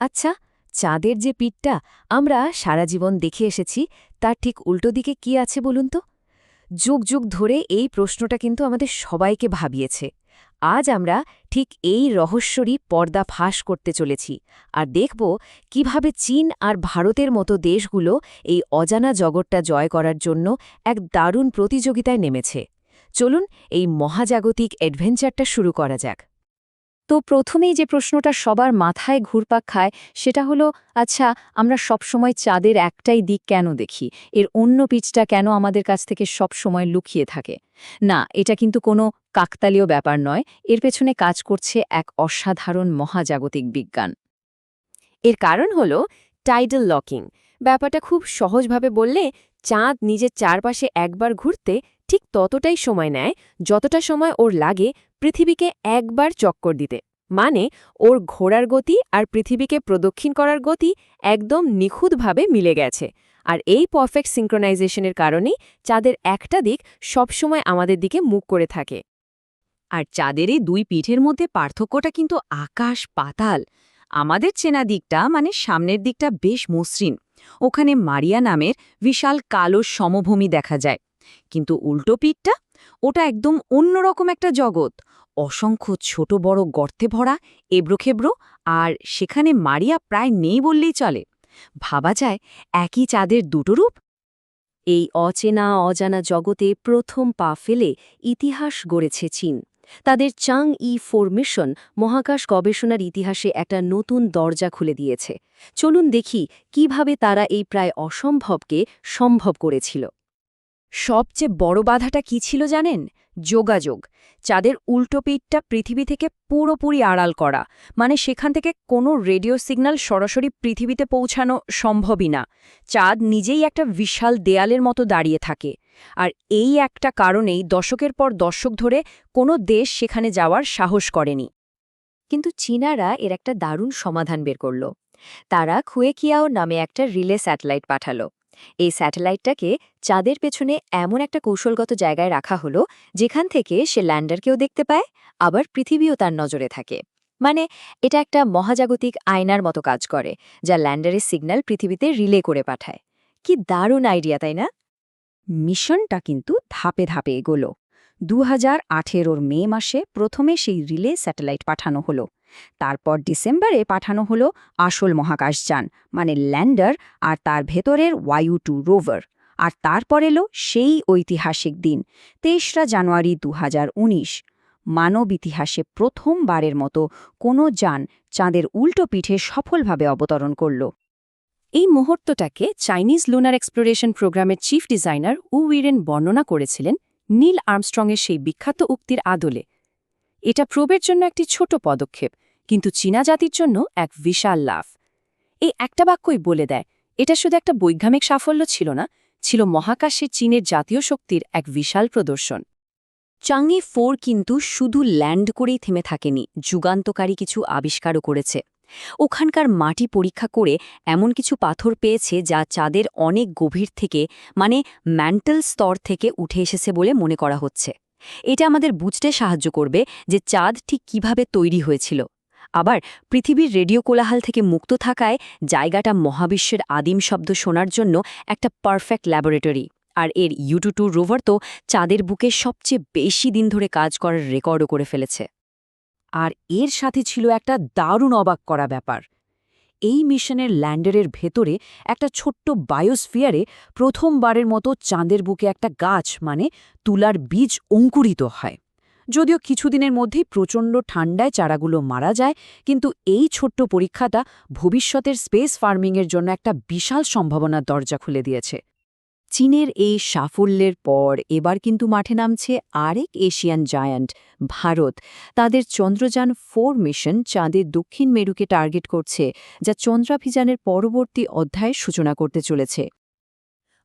আচ্ছা চাঁদের যে পিঠটা আমরা সারা জীবন দেখে এসেছি, তার ঠিক উল্টো দিকে কি আছে বলুন তো? যুগ যুগ ধরে এই প্রশ্নটা কিন্তু আমাদের সবাইকে ভাবিয়েছে। আজ আমরা ঠিক এই রহস্যরই পর্দা ফাঁস করতে চলেছি আর দেখব কীভাবে চীন আর ভারতের মতো দেশগুলো এই অজানা জগৎটা জয় করার জন্য এক দারুণ প্রতিযোগিতায় নেমেছে। চলুন এই মহাজাগতিক অ্যাডভেঞ্চারটা শুরু করা যাক। তো প্রথমেই যে প্রশ্নটা সবার মাথায় ঘুরপাক খায়, সেটা হলো আচ্ছা আমরা সবসময় চাঁদের একটাই দিক কেন দেখি? এর অন্য পিচটা কেন আমাদের কাছ থেকে সব সময় লুকিয়ে থাকে? না, এটা কিন্তু কোনো কাকতালীয় ব্যাপার নয়। এর পেছনে কাজ করছে এক অসাধারণ মহাজাগতিক বিজ্ঞান। এর কারণ হল টাইডাল লকিং ব্যাপারটা খুব সহজভাবে বললে, চাঁদ নিজের চারপাশে একবার ঘুরতে ঠিক ততটাই সময় নেয় যতটা সময় ওর লাগে পৃথিবীকে একবার চক্কর দিতে। মানে ওর ঘোড়ার গতি আর পৃথিবীকে প্রদক্ষিণ করার গতি একদম নিখুঁতভাবে মিলে গেছে। আর এই পারফেক্ট সিঙ্ক্রোনাইজেশনের কারণেই চাঁদের একটা দিক সবসময় আমাদের দিকে মুখ করে থাকে। আর চাঁদের এই দুই পিঠের মধ্যে পার্থক্যটা কিন্তু আকাশ পাতাল। আমাদের চেনা দিকটা মানে সামনের দিকটা বেশ মসৃণ। ওখানে মারিয়া নামের বিশাল কালো সমভূমি দেখা যায়। কিন্তু উল্টো পিঠটা? ওটা একদম অন্যরকম একটা জগৎ। অসংখ্য ছোট বড় গর্তে ভরা এবড়োখেবড়ো আর সেখানে মারিয়া প্রায় নেই বললেই চলে। ভাবা যায় একই চাঁদের দুটো রূপ? এই অচেনা অজানা জগতে প্রথম পা ফেলে ইতিহাস গড়েছে চীন। তাদের চাং ই ফোর মিশন মহাকাশ গবেষণার ইতিহাসে একটা নতুন দরজা খুলে দিয়েছে। চলুন দেখি কীভাবে তারা এই প্রায় অসম্ভবকে সম্ভব করেছিল। সবচেয়ে বড় বাধাটা কি ছিল জানেন? যোগাযোগ চাঁদের উল্টো পিঠটা পৃথিবী থেকে পুরোপুরি আড়াল করা। মানে সেখান থেকে কোনো রেডিও সিগন্যাল সরাসরি পৃথিবীতে পৌঁছানো সম্ভবই না। চাঁদ নিজেই একটা বিশাল দেয়ালের মতো দাঁড়িয়ে থাকে। আর এই একটা কারণেই দশকের পর দশক ধরে কোনো দেশ সেখানে যাওয়ার সাহস করেনি। কিন্তু চীনারা এর একটা দারুণ সমাধান বের করল। তারা খুয়েকিয়াও নামে একটা রিলে স্যাটেলাইট পাঠালো। এই স্যাটেলাইটটাকে চাঁদের পেছনে এমন একটা কৌশলগত জায়গায় রাখা হলো, যেখান থেকে সে ল্যান্ডারকেও দেখতে পায়, আবার পৃথিবীও তার নজরে থাকে। মানে এটা একটা মহাজাগতিক আয়নার মতো কাজ করে, যা ল্যান্ডারের সিগন্যাল পৃথিবীতে রিলে করে পাঠায়। কি দারুণ আইডিয়া, তাই না? মিশনটা কিন্তু ধাপে ধাপে এগোলো। দু হাজার মে মাসে প্রথমে সেই রিলে স্যাটেলাইট পাঠানো হলো। তারপর ডিসেম্বরে পাঠানো হলো আসল মহাকাশযান মানে ল্যান্ডার আর তার ভেতরের ওয়াইউ টু রোভার। আর তারপর এলো সেই ঐতিহাসিক দিন তেইশরা জানুয়ারি দু হাজার উনিশ। মানব ইতিহাসে প্রথমবারের মতো কোনো যান চাঁদের উল্টো পিঠে সফলভাবে অবতরণ করল। এই মুহূর্তটাকে চাইনিজ লুনার এক্সপ্লোরেশন প্রোগ্রামের চিফ ডিজাইনার উইরেন বর্ণনা করেছিলেন নীল আর্মস্ট্রংয়ের সেই বিখ্যাত উক্তির আদলে। এটা প্রবের জন্য একটি ছোট পদক্ষেপ, কিন্তু চীনা জাতির জন্য এক বিশাল লাভ। এই একটা বাক্যই বলে দেয়, এটা শুধু একটা বৈজ্ঞানিক সাফল্য ছিল না, ছিল মহাকাশে চীনের জাতীয় শক্তির এক বিশাল প্রদর্শন। চাংই ফোর কিন্তু শুধু ল্যান্ড করেই থেমে থাকেনি, যুগান্তকারী কিছু আবিষ্কারও করেছে। ওখানকার মাটি পরীক্ষা করে এমন কিছু পাথর পেয়েছে যা চাঁদের অনেক গভীর থেকে মানে ম্যান্টাল স্তর থেকে উঠে এসেছে বলে মনে করা হচ্ছে। এটা আমাদের বুঝতে সাহায্য করবে যে চাঁদ ঠিক কীভাবে তৈরি হয়েছিল। আবার পৃথিবীর রেডিও কোলাহাল থেকে মুক্ত থাকায় জায়গাটা মহাবিশ্বের আদিম শব্দ শোনার জন্য একটা পারফেক্ট ল্যাবরেটরি। আর এর ইউটু রোভার তো চাঁদের বুকে সবচেয়ে বেশি দিন ধরে কাজ করার রেকর্ডও করে ফেলেছে। আর এর সাথে ছিল একটা দারুণ অবাক করা ব্যাপার। এই মিশনের ল্যান্ডারের ভেতরে একটা ছোট্ট বায়োস্ফিয়ারে প্রথমবারের মতো চাঁদের বুকে একটা গাছ মানে তুলার বীজ, অঙ্কুরিত হয়। যদিও কিছুদিনের মধ্যেই প্রচণ্ড ঠান্ডায় চারাগুলো মারা যায়, কিন্তু এই ছোট্ট পরীক্ষাটা ভবিষ্যতের স্পেস ফার্মিংয়ের জন্য একটা বিশাল সম্ভাবনার দরজা খুলে দিয়েছে। চীনের এই সাফল্যের পর এবার কিন্তু মাঠে নামছে আরেক এশিয়ান জায়ান্ট, ভারত। তাদের চন্দ্রযান ফোর মিশন চাঁদের দক্ষিণ মেরুকে টার্গেট করছে, যা চন্দ্রাভিযানের পরবর্তী অধ্যায়ের সূচনা করতে চলেছে।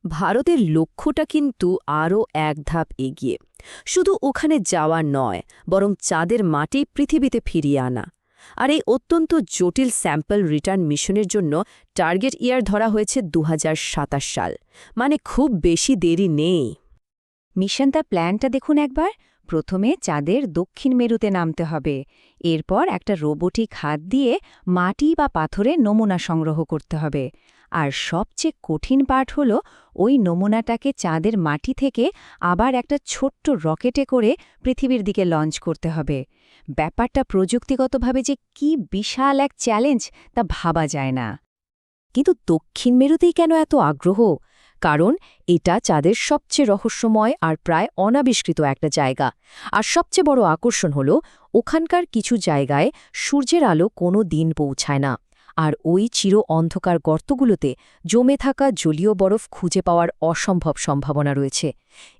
ভারতের লক্ষ্যটা কিন্তু আরও এক ধাপ এগিয়ে। শুধু ওখানে যাওয়া নয়, বরং চাঁদের মাটি পৃথিবীতে ফিরিয়ে আনা। আর এই অত্যন্ত জটিল স্যাম্পল রিটার্ন মিশনের জন্য টার্গেট ইয়ার ধরা হয়েছে দু হাজার সাতাশ সাল। মানে খুব বেশি দেরি নেই। মিশন তার প্ল্যানটা দেখুন একবার। প্রথমে চাঁদের দক্ষিণ মেরুতে নামতে হবে। এরপর একটা রোবোটিক হাত দিয়ে মাটি বা পাথরে নমুনা সংগ্রহ করতে হবে। আর সবচেয়ে কঠিন পার্ট হল ওই নমুনাটাকে চাঁদের মাটি থেকে আবার একটা ছোট্ট রকেটে করে পৃথিবীর দিকে লঞ্চ করতে হবে। ব্যাপারটা প্রযুক্তিগতভাবে যে কি বিশাল এক চ্যালেঞ্জ, তা ভাবা যায় না। কিন্তু দক্ষিণ মেরুতেই কেন এত আগ্রহ? কারণ এটা চাঁদের সবচেয়ে রহস্যময় আর প্রায় অনাবিষ্কৃত একটা জায়গা। আর সবচেয়ে বড় আকর্ষণ হল, ওখানকার কিছু জায়গায় সূর্যের আলো কোনো দিন পৌঁছায় না। আর ওই চির অন্ধকার গর্তগুলোতে জমে থাকা জলীয় বরফ খুঁজে পাওয়ার অসম্ভব সম্ভাবনা রয়েছে।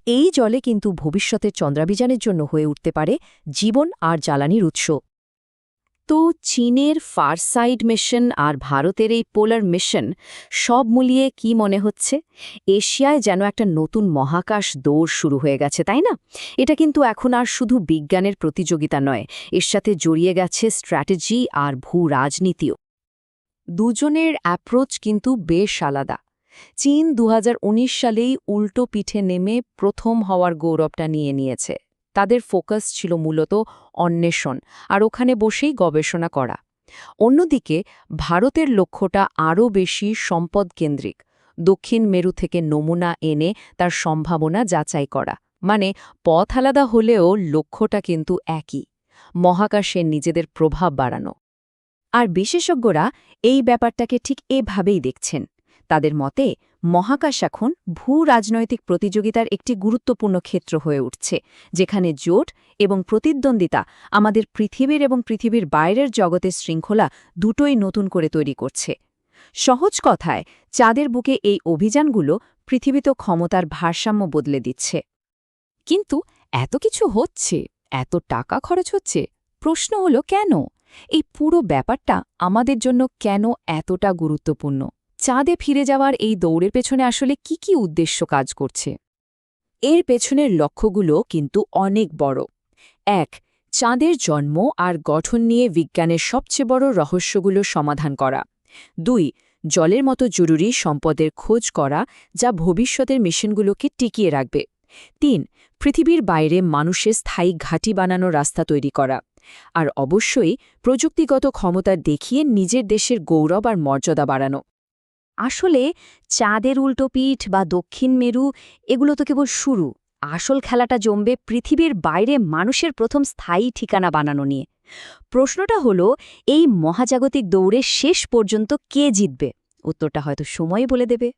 এই জলে কিন্তু ভবিষ্যতের চন্দ্রাভিযানের জন্য হয়ে উঠতে পারে জীবন আর জ্বালানির উৎস। তো চীনের ফারসাইড মিশন আর ভারতের এই পোলার মিশন সব মিলিয়ে কি মনে হচ্ছে? এশিয়ায় যেন একটা নতুন মহাকাশ দৌড় শুরু হয়ে গেছে, তাই না? এটা কিন্তু এখন আর শুধু বিজ্ঞানের প্রতিযোগিতা নয়, এর সাথে জড়িয়ে গেছে স্ট্র্যাটেজি আর ভূ রাজনীতিও। দুজনের অ্যাপ্রোচ কিন্তু বেশ আলাদা। চীন দু হাজার উনিশ সালেই উল্টো পিঠে নেমে প্রথম হওয়ার গৌরবটা নিয়ে নিয়েছে। তাদের ফোকাস ছিল মূলত অন্বেষণ আর ওখানে বসেই গবেষণা করা। অন্যদিকে ভারতের লক্ষ্যটা আরও বেশি সম্পদকেন্দ্রিক দক্ষিণ মেরু থেকে নমুনা এনে তার সম্ভাবনা যাচাই করা। মানে পথ আলাদা হলেও লক্ষ্যটা কিন্তু একই। মহাকাশে নিজেদের প্রভাব বাড়ানো। আর বিশেষজ্ঞরা এই ব্যাপারটাকে ঠিক এভাবেই দেখছেন। তাদের মতে, মহাকাশ এখন ভূ রাজনৈতিক প্রতিযোগিতার একটি গুরুত্বপূর্ণ ক্ষেত্র হয়ে উঠছে, যেখানে জোট এবং প্রতিদ্বন্দ্বিতা আমাদের পৃথিবীর এবং পৃথিবীর বাইরের জগতের শৃঙ্খলা দুটোই নতুন করে তৈরি করছে। সহজ কথায়, চাঁদের বুকে এই অভিযানগুলো পৃথিবীতে ক্ষমতার ভারসাম্য বদলে দিচ্ছে। কিন্তু এত কিছু হচ্ছে, এত টাকা খরচ হচ্ছে, প্রশ্ন হলো কেন? এই পুরো ব্যাপারটা আমাদের জন্য কেন এতটা গুরুত্বপূর্ণ? চাঁদে ফিরে যাওয়ার এই দৌড়ের পেছনে আসলে কি কি উদ্দেশ্য কাজ করছে? এর পেছনের লক্ষ্যগুলো কিন্তু অনেক বড়। এক, চাঁদের জন্ম আর গঠন নিয়ে বিজ্ঞানের সবচেয়ে বড় রহস্যগুলো সমাধান করা। দুই, জলের মতো জরুরি সম্পদের খোঁজ করা যা ভবিষ্যতের মিশনগুলোকে টিকিয়ে রাখবে। তিন, পৃথিবীর বাইরে মানুষের স্থায়ী ঘাঁটি বানানোর রাস্তা তৈরি করা। আর অবশ্যই প্রযুক্তিগত ক্ষমতা দেখিয়ে নিজের দেশের গৌরব আর মর্যাদা বাড়ানো। আসলে চাঁদের উল্টোপিঠ বা দক্ষিণ মেরু, এগুলো তো কেবল শুরু। আসল খেলাটা জমবে পৃথিবীর বাইরে মানুষের প্রথম স্থায়ী ঠিকানা বানানো নিয়ে। প্রশ্নটা হলো, এই মহাজাগতিক দৌড়ে শেষ পর্যন্ত কে জিতবে? উত্তরটা হয়তো সময় বলে দেবে।